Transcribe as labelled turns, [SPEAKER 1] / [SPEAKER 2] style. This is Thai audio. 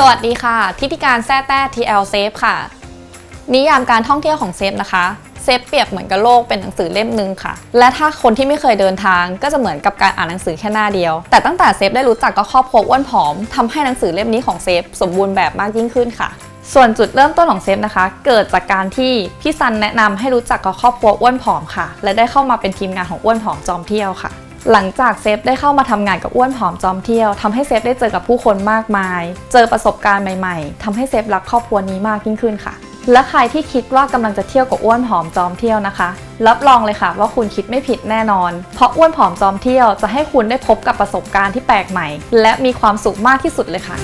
[SPEAKER 1] สวัสดีค่ะ ทิติการแซ่แต้ TL Safe ค่ะ นิยามการท่องเที่ยวของเซฟนะคะ เซฟเปรียบเหมือนกับโลกเป็นหนังสือเล่มหนึ่งค่ะ และถ้าคนที่ไม่เคยเดินทางก็จะเหมือนกับการอ่านหนังสือแค่หน้าเดียว แต่ตั้งแต่เซฟได้รู้จักกับครอบครัวอ้วนผอมทำให้หนังสือเล่มนี้ของเซฟสมบูรณ์แบบมากยิ่งขึ้นค่ะส่วนจุดเริ่มต้นของเซฟนะคะ เกิดจากการที่พี่ซันแนะนำให้รู้จักกับครอบครัวอ้วนผอมค่ะ และได้เข้ามาเป็นทีมงานของอ้วนผอมจอมเที่ยวค่ะ หลังจากเซฟได้เข้ามาทำงานกับอ้วนผอมจอมเที่ยวทำให้เซฟได้เจอกับผู้คนมากมาย เจอประสบการณ์ใหม่ๆทำให้เซฟรักครอบครัวนี้มากยิ่งขึ้นค่ะ และใครที่คิดว่ากำลังจะเที่ยวกับอ้วนผอมจอมเที่ยวนะคะ รับรองเลยค่ะว่าคุณคิดไม่ผิดแน่นอน เพราะอ้วนผอมจอมเที่ยวจะให้คุณได้พบกับประสบการณ์ที่แปลกใหม่ และมีความสุขมากที่สุดเลยค่ะ